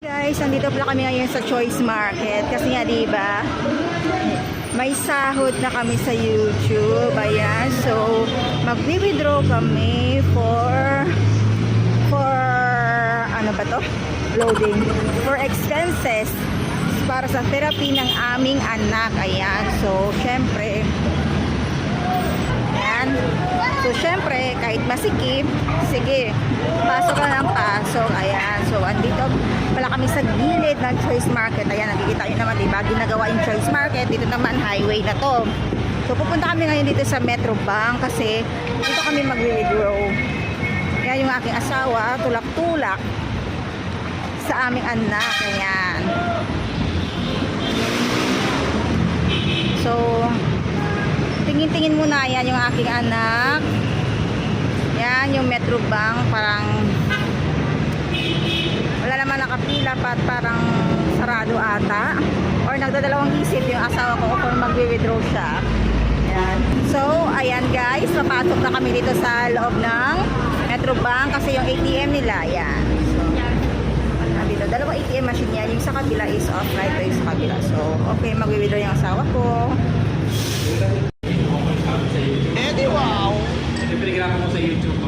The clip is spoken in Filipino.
Guys, nandito pala kami ngayon sa Choice Market kasi nga 'di ba? May sahod na kami sa YouTube. Ayan. So, magwi-withdraw kami for for ano ba 'to? Loading. For expenses para sa therapy ng aming anak. Ayan. So, syempre Ayan. So, syempre, kahit masikip, sige, pasok ka ng pasok. Ayan. So, andito pala kami sa gilid ng Choice Market. Ayan, nakikita nyo naman, diba? Ginagawa yung Choice Market. Dito naman, highway na to. So, pupunta kami ngayon dito sa Metro Bank kasi dito kami mag-withdraw. Ayan yung aking asawa, tulak-tulak sa aming anak. Ayan. So, tingin-tingin muna yan yung aking anak yan yung Metro Bank parang wala naman nakapila pa parang sarado ata. Or nagdadalawang isip yung asawa ko kung magwi-withdraw siya. Yan. so ayan guys papasok na kami dito sa loob ng Metro Bank kasi yung ATM nila yan so nandito dalawang ATM machine yan yung sa kabila is off right yung sa kabila. So okay magwi-withdraw yung asawa ko. Eh di wow! Siyempre, graba mo sa YouTube,